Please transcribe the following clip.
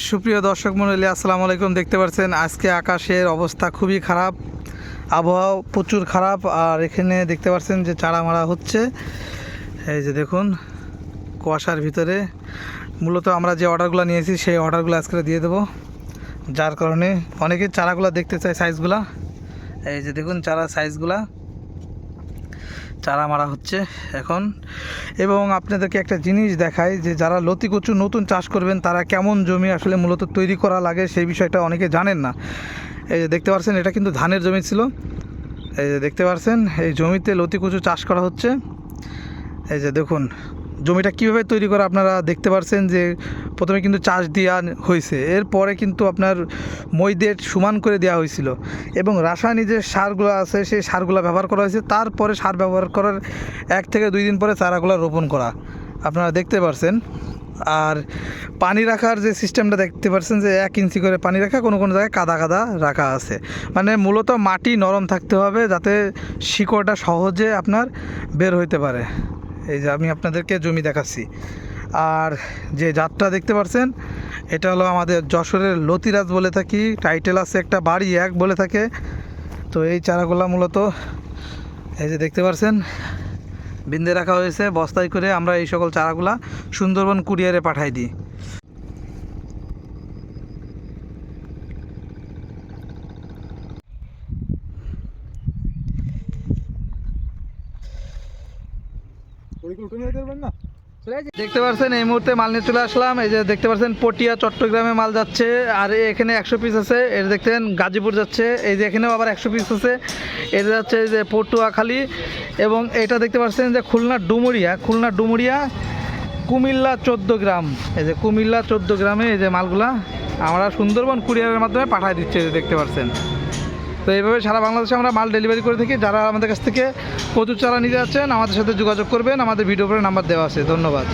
সুপ্রিয় দর্শক মণ্ডলী, আসসালামু আলাইকুম। দেখতে পাচ্ছেন, আজকে আকাশের অবস্থা খুবই খারাপ আবহাওয়া প্রচুর খারাপ, আর এখানে দেখতে পাচ্ছেন যে চারা মারা হচ্ছে। এই যে দেখুন, কুয়াশার ভিতরে। মূলত আমরা যে অর্ডারগুলো নিয়েছি, সেই অর্ডারগুলো আজকে দিয়ে দেবো। যার কারণে অনেকে চারাগুলো দেখতে চায় সাইজগুলা এই যে দেখুন, চারা সাইজগুলা চারা মারা হচ্ছে এখন। এবং আপনাদেরকে একটা জিনিস দেখাই যে যারা লতি কচু নতুন চাষ করবেন, তারা কেমন জমি আসলে মূলত তৈরি করা লাগে সেই বিষয়টা অনেকে জানেন না। এই যে দেখতে পাচ্ছেন এটা কিন্তু ধানের জমি ছিল। এই যে দেখতে পাচ্ছেন এই জমিতে লতি কচু চাষ করা হচ্ছে। এই যে দেখুন জমিটা কীভাবে তৈরি করা আপনারা দেখতে পারছেন যে প্রথমে কিন্তু চাষ দেওয়া হয়েছে। এরপরে কিন্তু আপনার মই দিয়ে সমান করে দেওয়া হয়েছিল। এবং রাসায়নিক যে সারগুলো আছে, সেই সারগুলো ব্যবহার করা হয়েছে। তারপরে সার ব্যবহার করার এক থেকে দুই দিন পরে চারাগুলো রোপণ করা। আপনারা দেখতে পারছেন। আর পানি রাখার যে সিস্টেমটা দেখতে পাচ্ছেন যে এক ইঞ্চি করে পানি রাখা, কোনো কোনো জায়গায় কাদা কাদা রাখা আছে। মানে মূলত মাটি নরম থাকতে হবে যাতে শিকড়টা সহজে আপনার বের হইতে পারে। এই যে আমি আপনাদেরকে জমি দেখাচ্ছি। আর যে জাতটা দেখতে পাচ্ছেন এটা হলো আমাদের যশোরের লতিরাজ বলে থাকি টাইটেল আছে একটা বাড়ি এক বলে থাকে। তো এই চারাগুলো মূলত এই যে দেখতে পাচ্ছেন বিন্দে রাখা হয়েছে, বস্তায় করে আমরা এই সকল চারাগুলা সুন্দরবন কুরিয়ারে পাঠাই দিই। দেখতে পাচ্ছেন এই মুহূর্তে মাল নিয়ে চলে আসলাম। এই যে দেখতে পাচ্ছেন পটিয়া চট্টগ্রামে মাল যাচ্ছে, আর এখানে একশো পিস আছে। এটা দেখতেন গাজীপুর যাচ্ছে। এই যে এখানেও আবার একশো পিস আছে। এটা যাচ্ছে যে পটুয়াখালী। এবং এটা দেখতে পাচ্ছেন যে খুলনা ডুমুরিয়া খুলনা ডুমুরিয়া, কুমিল্লা চোদ্দ গ্রাম। এই যে কুমিল্লা চোদ্দ গ্রামে এই যে মালগুলা, আমরা সুন্দরবন কুরিয়ারের মাধ্যমে পাঠিয়ে দিচ্ছি দেখতে পাচ্ছেন তো এইভাবে সারা বাংলাদেশে আমরা মাল ডেলিভারি করে থাকি। যারা আমাদের কাছ থেকে প্রচুর চারা নিতে যাচ্ছেন, আমাদের সাথে যোগাযোগ করবেন। আমাদের ভিডিও করে নাম্বার দেওয়া আছে। ধন্যবাদ।